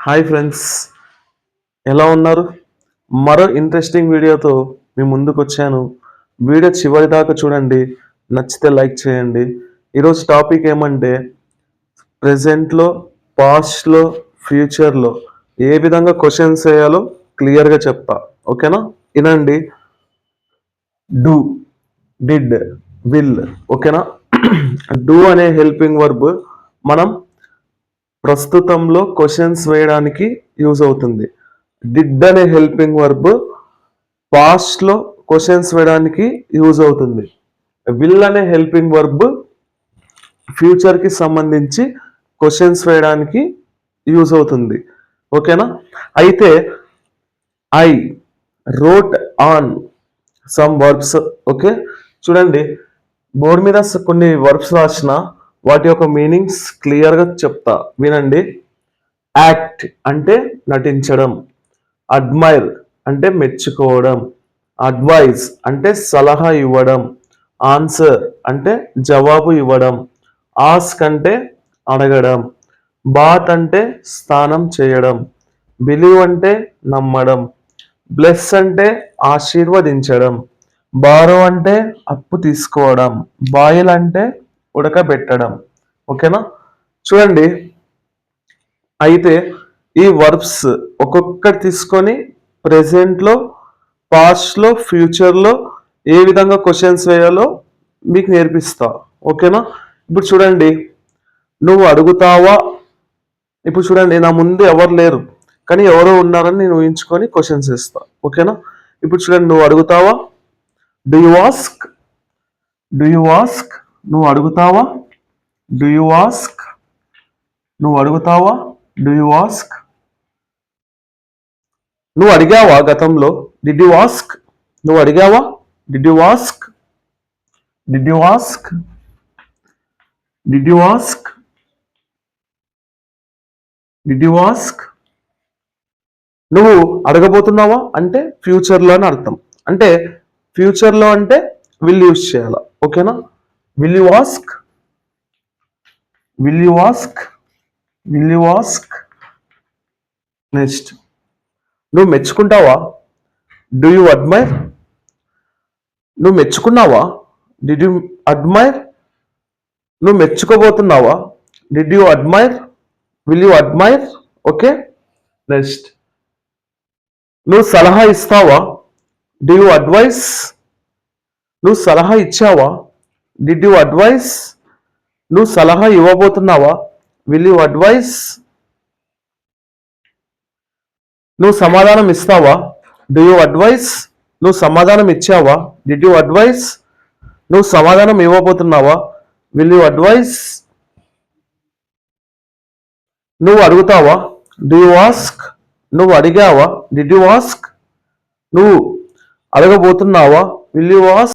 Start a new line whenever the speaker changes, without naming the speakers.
Hi friends. ఎలా ఉన్నారు? మరో ఇంట్రెస్టింగ్ వీడియోతో మీ ముందుకు వచ్చాను వీడియో చివరి దాకా చూడండి. నచ్చితే లైక్ చేయండి. ఈరోజు టాపిక్ ఏమంటే ప్రజెంట్లో పాస్ట్లో ఫ్యూచర్లో ఏ విధంగా క్వశ్చన్స్ వేయాలో క్లియర్గా చెప్తా. ఓకేనా? వినండి. డూ డిడ్ విల్ ఓకేనా? డూ అనే హెల్పింగ్ వర్బ్ మనం ప్రస్తుతంలో క్వశ్చన్స్ వేయడానికి యూజ్ అవుతుంది. డిడ్ అనే హెల్పింగ్ వర్బ్ పాస్ట్లో క్వశ్చన్స్ వేయడానికి యూజ్ అవుతుంది. విల్ అనే హెల్పింగ్ వర్బ్ ఫ్యూచర్కి సంబంధించి క్వశ్చన్స్ వేయడానికి యూజ్ అవుతుంది. ఓకేనా అయితే I wrote on some verbs okay చూడండి బోర్డు మీద కొన్ని వర్బ్స్ రాసిన వాటి యొక్క మీనింగ్స్ క్లియర్గా చెప్తా. వినండి. యాక్ట్ అంటే నటించడం. అడ్మైర్ అంటే మెచ్చుకోవడం. అడ్వైజ్ అంటే సలహా ఇవ్వడం. ఆన్సర్ అంటే జవాబు ఇవ్వడం. ఆస్క్ అంటే అడగడం. బాత్ అంటే స్నానం చేయడం. బిలీవ్ అంటే నమ్మడం. బ్లెస్ అంటే ఆశీర్వదించడం. బారో అంటే అప్పు తీసుకోవడం. బాయిల్ అంటే ఉడకబెట్టడం. ఓకేనా? చూడండి. అయితే ఈ వర్బ్స్ ఒక్కొక్కటి తీసుకొని ప్రెసెంట్లో పాస్ట్లో ఫ్యూచర్లో ఏ విధంగా క్వశ్చన్స్ వేయాలో మీకు నేర్పిస్తా. ఓకేనా? ఇప్పుడు చూడండి. నువ్వు అడుగుతావా? ఇప్పుడు చూడండి నా ముందు ఎవరు లేరు కానీ ఎవరో ఉన్నారని నేను ఊహించుకొని క్వశ్చన్స్ ఇస్తా ఓకేనా? ఇప్పుడు చూడండి నువ్వు అడుగుతావా? Do you ask do you ask నువ్వు అడుగుతావా? డు యు ఆస్క్ నువ్వు అడుగుతావా? డు యు ఆస్క్ నువ్వు అడిగావా గతంలో? డిడ్ యు ఆస్క్ నువ్వు అడిగావా? Did you ask did you ask did you ask did you ask నువ్వు అడగబోతున్నావా? అంటే ఫ్యూచర్లో అని అర్థం. అంటే ఫ్యూచర్లో అంటే విల్ యూస్ చేయాలా. ఓకేనా will you ask will you ask will you ask next నువ్వు మెచ్చుకుంటావా? డూ యూ అడ్మైర్ నువ్వు మెచ్చుకున్నావా? డిడ్ యూ అడ్మైర్ నువ్వు మెచ్చుకోబోతున్నావా? Did you admire will you admire okay next నువ్వు సలహా ఇస్తావా? డి యూ అడ్వైస్ నువ్వు సలహా ఇచ్చావా? డిడ్ యు అడ్వైస్ నువ్వు సలహా ఇవ్వబోతున్నావా? విల్ యు అడ్వైస్ నువ్వు సమాధానం ఇస్తావా? డూ యు అడ్వైస్ నువ్వు సమాధానం ఇచ్చావా? డిడ్ యు అడ్వైస్ నువ్వు సమాధానం ఇవ్వబోతున్నావా? విల్ యు అడ్వైస్ నువ్వు అడుగుతావా? డూ యూ ఆస్క్ నువ్వు అడిగావా? డిడ్ యు ఆస్క్ నువ్వు అడగబోతున్నావా? Will you ask